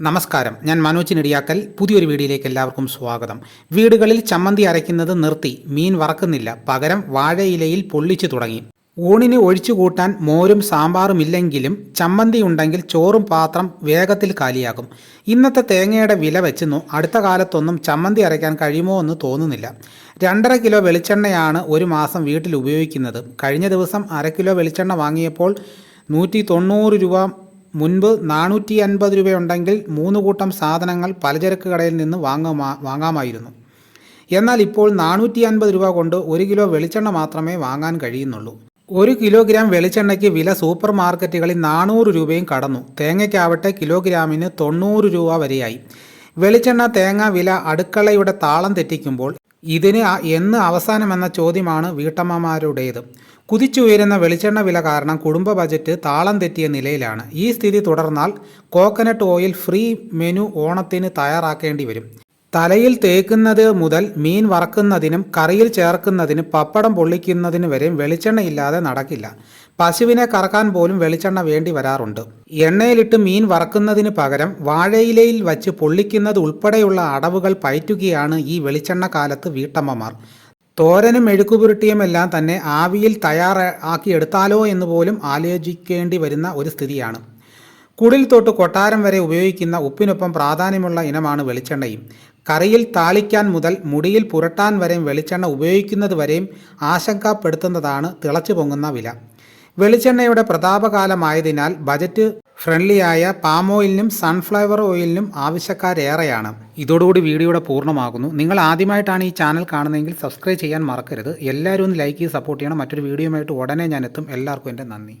നമസ്കാരം. ഞാൻ മനോജ് നെടിയാക്കൽ. പുതിയൊരു വീഡിയോയിലേക്ക് എല്ലാവർക്കും സ്വാഗതം. വീടുകളിൽ ചമ്മന്തി അരയ്ക്കുന്നത് നിർത്തി. മീൻ വറക്കുന്നില്ല. പകരം വാഴയിലയിൽ പൊള്ളിച്ചു തുടങ്ങി. ഊണിന് ഒഴിച്ചു കൂട്ടാൻ മോരും സാമ്പാറും ഇല്ലെങ്കിലും ചമ്മന്തി ഉണ്ടെങ്കിൽ ചോറും പാത്രം വേഗത്തിൽ കാലിയാകും. ഇന്നത്തെ തേങ്ങയുടെ വില വെച്ചെന്നു അടുത്ത കാലത്തൊന്നും ചമ്മന്തി അരയ്ക്കാൻ കഴിയുമോ എന്ന് തോന്നുന്നില്ല. രണ്ടര കിലോ വെളിച്ചെണ്ണയാണ് ഒരു മാസം വീട്ടിൽ ഉപയോഗിക്കുന്നത്. കഴിഞ്ഞ ദിവസം അര കിലോ വെളിച്ചെണ്ണ വാങ്ങിയപ്പോൾ നൂറ്റി തൊണ്ണൂറ് രൂപ മുൻപ് നാനൂറ്റി അൻപത് രൂപയുണ്ടെങ്കിൽ മൂന്ന് കൂട്ടം സാധനങ്ങൾ പലചരക്ക് കടയിൽ നിന്ന് വാങ്ങുമാ വാങ്ങാമായിരുന്നു. എന്നാൽ ഇപ്പോൾ നാനൂറ്റി അൻപത് രൂപ കൊണ്ട് ഒരു കിലോ വെളിച്ചെണ്ണ മാത്രമേ വാങ്ങാൻ കഴിയുന്നുള്ളൂ. ഒരു കിലോഗ്രാം വെളിച്ചെണ്ണയ്ക്ക് വില സൂപ്പർ മാർക്കറ്റുകളിൽ നാനൂറ് രൂപയും കടന്നു. തേങ്ങയ്ക്കാവട്ടെ കിലോഗ്രാമിന് തൊണ്ണൂറ് രൂപ വരെയായി. വെളിച്ചെണ്ണ തേങ്ങ വില അടുക്കളയുടെ താളം തെറ്റിക്കുമ്പോൾ ഇതിന് എന്ന് അവസാനമെന്ന ചോദ്യമാണ് വീട്ടമ്മമാരുടേത്. കുതിച്ചുയരുന്ന വെളിച്ചെണ്ണ വില കാരണം കുടുംബ ബജറ്റ് താളം തെറ്റിയ നിലയിലാണ്. ഈ സ്ഥിതി തുടർന്നാൽ കോക്കനട്ട് ഓയിൽ ഫ്രീ മെനു ഓണത്തിന് തയ്യാറാക്കേണ്ടി വരും. തലയിൽ തേക്കുന്നത് മുതൽ മീൻ വറക്കുന്നതിനും കറിയിൽ ചേർക്കുന്നതിനും പപ്പടം പൊള്ളിക്കുന്നതിന് വരെ വെളിച്ചെണ്ണ ഇല്ലാതെ നടക്കില്ല. പശുവിനെ കറക്കാൻ പോലും വെളിച്ചെണ്ണ വേണ്ടി വരാറുണ്ട്. എണ്ണയിലിട്ട് മീൻ വറക്കുന്നതിന് പകരം വാഴയിലയിൽ വച്ച് പൊള്ളിക്കുന്നത് ഉൾപ്പെടെയുള്ള അടവുകൾ പയറ്റുകയാണ് ഈ വെളിച്ചെണ്ണ കാലത്ത് വീട്ടമ്മമാർ. തോരനും മെഴുക്കുപുരുട്ടിയുമെല്ലാം തന്നെ ആവിയിൽ തയ്യാറാക്കി എടുത്താലോ എന്ന് പോലും ആലോചിക്കേണ്ടി വരുന്ന ഒരു സ്ഥിതിയാണ്. കുടിൽ തൊട്ട് കൊട്ടാരം വരെ ഉപയോഗിക്കുന്ന ഉപ്പിനൊപ്പം പ്രാധാന്യമുള്ള ഇനമാണ് വെളിച്ചെണ്ണയും. കറിയിൽ താളിക്കാൻ മുതൽ മുടിയിൽ പുരട്ടാൻ വരെയും വെളിച്ചെണ്ണ ഉപയോഗിക്കുന്നത് വരെയും ആശങ്കപ്പെടുത്തുന്നതാണ് തിളച്ചു പൊങ്ങുന്ന വില. വെളിച്ചെണ്ണയുടെ പ്രതാപകാലമായതിനാൽ ബജറ്റ് ഫ്രണ്ട്ലിയായ പാം ഓയിലിനും സൺഫ്ലവർ ഓയിലിനും ആവശ്യക്കാരേറെയാണ്. ഇതോടുകൂടി വീഡിയോയുടെ പൂർണമാകുന്നു. നിങ്ങൾ ആദ്യമായിട്ടാണ് ഈ ചാനൽ കാണുന്നതെങ്കിൽ സബ്സ്ക്രൈബ് ചെയ്യാൻ മറക്കരുത്. എല്ലാവരും ഒന്ന് ലൈക്ക് ചെയ്ത് സപ്പോർട്ട് ചെയ്യണം. മറ്റൊരു വീഡിയോയുമായിട്ട് ഉടനെ ഞാൻ എത്തും. എല്ലാവർക്കും എന്റെ നന്ദി.